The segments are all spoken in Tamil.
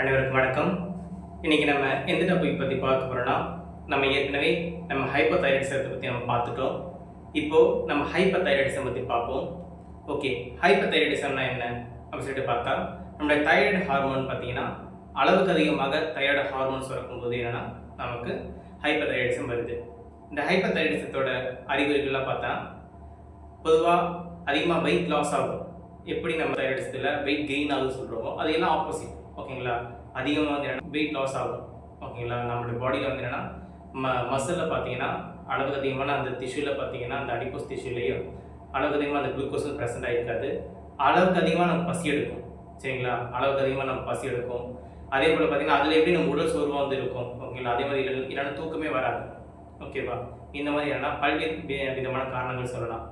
அனைவருக்கும் வணக்கம். இன்னைக்கு நம்ம எந்த டாபிக் பற்றி பார்க்க போகிறோன்னா நம்ம ஏற்கனவே நம்ம ஹைப்பத்தைராய்டிசத்தை பற்றி நம்ம பார்த்துட்டோம். இப்போது நம்ம ஹைப்பத்தைராய்டிசம் பற்றி பார்ப்போம். ஓகே ஹைப்பத்தைராய்டிசம்னா என்ன? அப்படின்னு சொல்லிட்டு பார்த்தா நம்மளுடைய தைராய்டு ஹார்மோன் பார்த்திங்கன்னா அளவுக்கு அதிகமாக தைராய்டு ஹார்மோன் சுரக்கும் போது என்னன்னா நமக்கு ஹைப்பத்தைராய்டிசம் வருது. இந்த ஹைப்பத்தைராய்டிசத்தோட அறிகுறிகள்லாம் பார்த்தா பொதுவாக அதிகமாக வெயிட் லாஸ் ஆகும். எப்படி நம்ம தைராய்டிசத்தில் வெயிட் கெயின் ஆகுது சொல்கிறோமோ அது எல்லாம் ஆப்போசிட் ஓகேங்களா? அதிகமாக வந்து என்னென்னா வெயிட் லாஸ் ஆகும். ஓகேங்களா? நம்மளோட பாடியில் வந்து என்னென்னா ம மசிலில் பார்த்தீங்கன்னா அளவுக்கு அதிகமான அந்த திஷ்யூவில் பார்த்தீங்கன்னா அந்த அடிப்போஸ் திஷ்யூலேயும் அளவுக்கு அதிகமாக அந்த குளுக்கோஸும் ப்ரெசென்ட் ஆகிருக்காது அளவுக்கு அதிகமாக நம்ம பசி எடுக்கும். சரிங்களா? அளவுக்கு அதிகமாக நம்ம பசி எடுக்கும். அதே போல் பார்த்தீங்கன்னா அதில் எப்படி நம்ம உடல் சோர்வாக வந்து இருக்கும்? ஓகேங்களா? அதே மாதிரி இல்லைன்னா தூக்கமே வராது. ஓகேவா? இந்த மாதிரி என்னன்னா பல்வேறு விதமான காரணங்கள் சொல்லலாம்.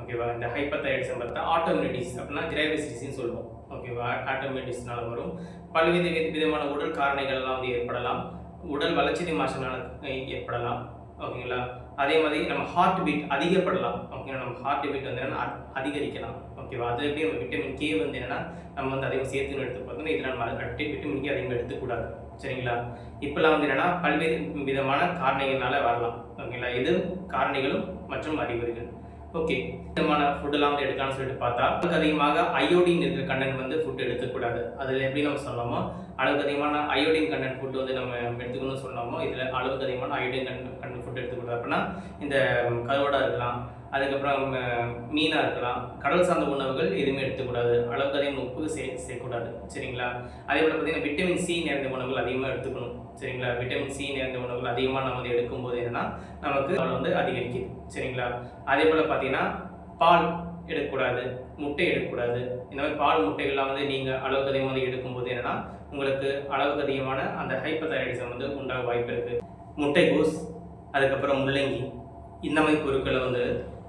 ஓகேவா? இந்த ஹைப்பர் தைராய்டிசம் பார்த்தா ஆட்டோமினிட்டிஸ் அப்படின்னா கிரைவசிட்டிஸ்னு சொல்லுவோம். ஓகேவா ஆட்டோமேட்டிக்ஸ்னால் வரும். பல்வேறு வித- விதமான உடல் காரணிகள்லாம் வந்து ஏற்படலாம். உடல் வளர்ச்சி மாசனால ஏற்படலாம். ஓகேங்களா அதே மாதிரி நம்ம ஹார்ட் பீட் அதிகப்படலாம். ஓகேங்களா நம்ம ஹார்ட் பீட் வந்து என்னென்னா அதிகரிக்கலாம். ஓகேவா அது எப்படி நம்ம விட்டமின் கே வந்து என்னென்னா நம்ம வந்து அதிகம் சேர்த்துன்னு எடுத்து பார்த்தோம்னா இதில் நம்ம அடுத்து விட்டமின் கே அதிகமாக எடுத்துக்கூடாது சரிங்களா? இப்போல்லாம் வந்து என்னென்னா பல்வேறு விதமான காரணிகள்னால வரலாம். ஓகேங்களா இது காரணிகளும் மற்றும் அறிகுறிகள். ஓகே விதமான ஃபுட்டெல்லாம் வந்து எடுக்கலாம்னு சொல்லிட்டு பார்த்தா அளவுக்கு அதிகமாக அயோடின் இருக்கிற கண்டென்ட் வந்து ஃபுட் எடுத்துக்கூடாது அதில் எப்படி நம்ம சொல்லாமோ அளவுக்கு அதிகமான அயோடின் கண்டென்ட் ஃபுட் வந்து நம்ம எடுத்துக்கணும்னு சொல்லாமோ இதில் அளவுக்கு அதிகமான அயோடின் கண்டென்ட் கண்டென்ட் ஃபுட் எடுத்துக்கூடாது அப்படின்னா இந்த கருவடாக இருக்கலாம் அதுக்கப்புறம் மீனாக இருக்கலாம். கடல் சார்ந்த உணவுகள் எதுவுமே எடுத்துக்கூடாது. அளவுக்கு அதிகமாக உப்பு சே சேர்க்கக்கூடாது. சரிங்களா? அதே போல் பார்த்தீங்கன்னா விட்டமின் சி நிறைந்த உணவுகள் அதிகமாக எடுத்துக்கணும். சரிங்களா? விட்டமின் சி நிறைந்த உணவுகள் அதிகமாக நம்ம வந்து எடுக்கும்போது என்னன்னா நமக்கு பால் வந்து அதிகரிக்குது. சரிங்களா? அதே போல் பார்த்தீங்கன்னா பால் எடுக்கக்கூடாது. முட்டை எடுக்கக்கூடாது. இந்த மாதிரி பால் முட்டைகள்லாம் வந்து நீங்கள் அளவுக்கு அதிகமாக வந்து எடுக்கும்போது என்னன்னா உங்களுக்கு அளவுக்கு அதிகமான அந்த ஹைப்பர் வந்து உண்டாக வாய்ப்பு இருக்குது முட்டைகோஸ் அதுக்கப்புறம் முள்ளங்கி இந்த மாதிரி பொருட்களை வந்து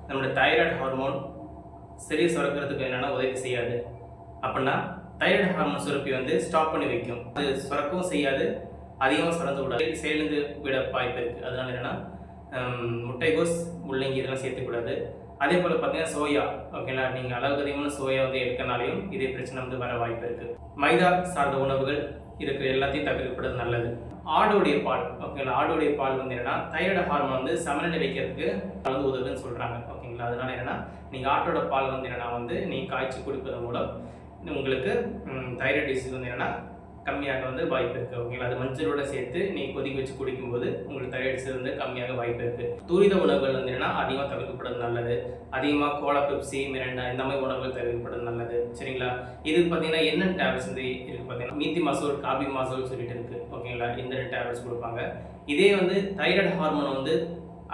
நம்மளோட தைராய்டு ஹார்மோன் சரி சுரக்கிறதுக்கு என்னென்னா உதவி செய்யாது. அப்படின்னா தைராய்டு ஹார்மோன் சுரப்பி வந்து ஸ்டாப் பண்ணி வைக்கும். அது சுரக்கவும் செய்யாது அதிகமாக சுரந்து விடாது. செயலிருந்து விட வாய்ப்பு இருக்குது அதனால என்னென்னா முட்டைகோஸ் முள்ளங்கி இதெல்லாம் சேர்த்துக்கூடாது அதே போல் பார்த்தீங்கன்னா சோயா ஓகேங்களா நீங்கள் அளவுக்கு அதிகமான சோயா வந்து எடுக்கனாலையும் இதே பிரச்சனை வந்து வர வாய்ப்பு இருக்குது மைதா சார்ந்த உணவுகள் இருக்கிற எல்லாத்தையும் தவிர்க்கப்படுறது நல்லது. ஆடுடைய பால் ஓகேங்களா ஆடோடைய பால் வந்து என்னென்னா தைராய்டு ஹார்மோன் வந்து சமநிலை வைக்கிறதுக்கு அது வந்து உதவுன்னு சொல்கிறாங்க கொடுங்க அதனால என்னென்னா நீங்கள் ஆட்டோட பால் வந்து என்னன்னா வந்து நீங்கள் காய்ச்சி குடிப்பதன் மூலம் உங்களுக்கு தைராய்டு டிசீஸ் வந்து என்னென்னா கம்மியாக வந்து வாய்ப்பு இருக்குது ஓகேங்களா? அது மஞ்சளோட சேர்த்து நீங்கள் கொதிக்க வச்சு குடிக்கும்போது உங்களுக்கு தைராய்டு வந்து கம்மியாக வாய்ப்பு இருக்குது துரித உணவுகள் வந்து என்னென்னா அதிகமாக தவிர்க்கப்படுறது நல்லது. அதிகமாக கோலா பெப்சி மிரண்டா இந்த மாதிரி உணவுகள் தவிர்க்கப்படுறது நல்லது. சரிங்களா? இது பார்த்தீங்கன்னா என்னென்ன டேப்லெட்ஸ் வந்து இருக்குது பார்த்தீங்கன்னா மீத்தி மசோல் காபி மசோல் சொல்லிட்டு இருக்குது ஓகேங்களா? இந்த டேப்லெட்ஸ் கொடுப்பாங்க. இதே வந்து தைராய்டு ஹார்மோன் வந்து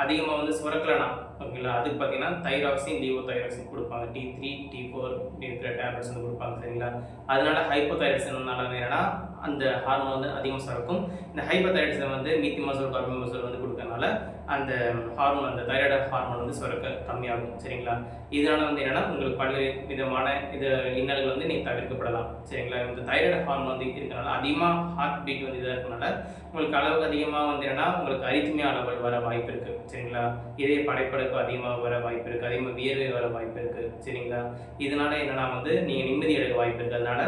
அதிகமாக வந்து சுரக்கலனா ஓகேங்களா? அதுக்கு பார்த்தீங்கன்னா தைராக்சின் டிஓ தைராக்சின் கொடுப்பாங்க. டி த்ரீ டி ஃபோர் இருக்கிற டேப்லெட்ஸ் வந்து கொடுப்பாங்க சரிங்களா? அதனால ஹைப்போ தைராய்டிசம்னால என்னன்னா அந்த ஹார்மோன் வந்து அதிகம் சுரக்கும். இந்த ஹைப்போ வந்து மீத்தி மசோல் கார்பன் மசூல் வந்து கொடுக்கறனால அந்த ஹார்மோன் அந்த தைராய்டு ஹார்மோன் வந்து சுரக்க கம்மியாகும் சரிங்களா? இதனால வந்து என்னன்னா உங்களுக்கு பல்வேறு விதமான இது இன்னல்கள் வந்து நீங்கள் தவிர்க்கப்படலாம் சரிங்களா? இந்த தைராய்டு ஹார்மோன் வந்து இருக்கிறனால அதிகமாக ஹார்ட் பீட் வந்து இதாக இருக்கனால உங்களுக்கு அளவுக்கு அதிகமாக வந்து என்னன்னா உங்களுக்கு அரித்மியா அளவுகள் வர வாய்ப்பு இருக்குது சரிங்களா? இதே படைப்படைப்பு அதிகமாக வர வாய்ப்பு இருக்குது அதிகமாக வியர்வை வர வாய்ப்பு இருக்குது சரிங்களா? இதனால என்னன்னா வந்து நீங்கள் நிம்மதி எடுக்க வாய்ப்பு இருக்கிறதுனால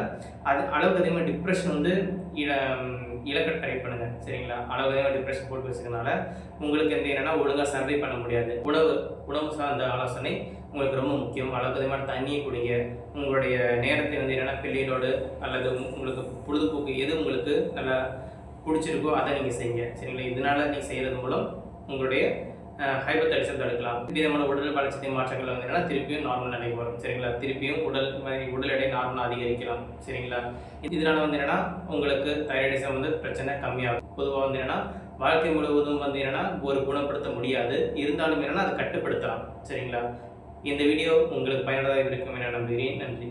அது அளவுக்கு அதிகமாக டிப்ரெஷன் வந்து இழ இழக்க ட்ரை பண்ணுங்க. சரிங்களா? அளவு அதிகமாக டிப்ரெஷன் போட்டு வச்சுக்கனால உங்களுக்கு எந்த என்னென்னா ஒழுங்காக சர்வை பண்ண முடியாது. உணவு உணவு சார்ந்த ஆலோசனை உங்களுக்கு ரொம்ப முக்கியம். அளவுக்கு அதிகமான தண்ணியை குடிங்க. உங்களுடைய நேரத்தை வந்து என்னென்னா பிள்ளைகளோடு அல்லது உங்களுக்கு பொழுதுபோக்கு எது உங்களுக்கு நல்லா பிடிச்சிருக்கோ அதை நீங்கள் செய்யுங்க. சரிங்களா? இதனால நீங்கள் செய்கிறது மூலம் உங்களுடைய ஹைப்பர் தடுக்கலாம் விதமான உடல் வளர்ச்சி மாற்றங்கள் வந்து என்னன்னா திருப்பியும் நார்மல் நிலைக்கு வரும். சரிங்களா? திருப்பியும் உடல் மாதிரி உடல் எடை நார்மலாக அதிகரிக்கலாம். சரிங்களா? இதனால வந்து என்னன்னா உங்களுக்கு தைராய்டிசம் வந்து பிரச்சனை கம்மியாகும். பொதுவாக வந்து என்னன்னா வாழ்க்கை முழுவதும் வந்து என்னன்னா ஒரு குணப்படுத்த முடியாது. இருந்தாலும் என்னன்னா அதை கட்டுப்படுத்தலாம். சரிங்களா? இந்த வீடியோ உங்களுக்கு பயனுள்ளதாக இருக்கும் என நம்புகிறேன். நன்றி.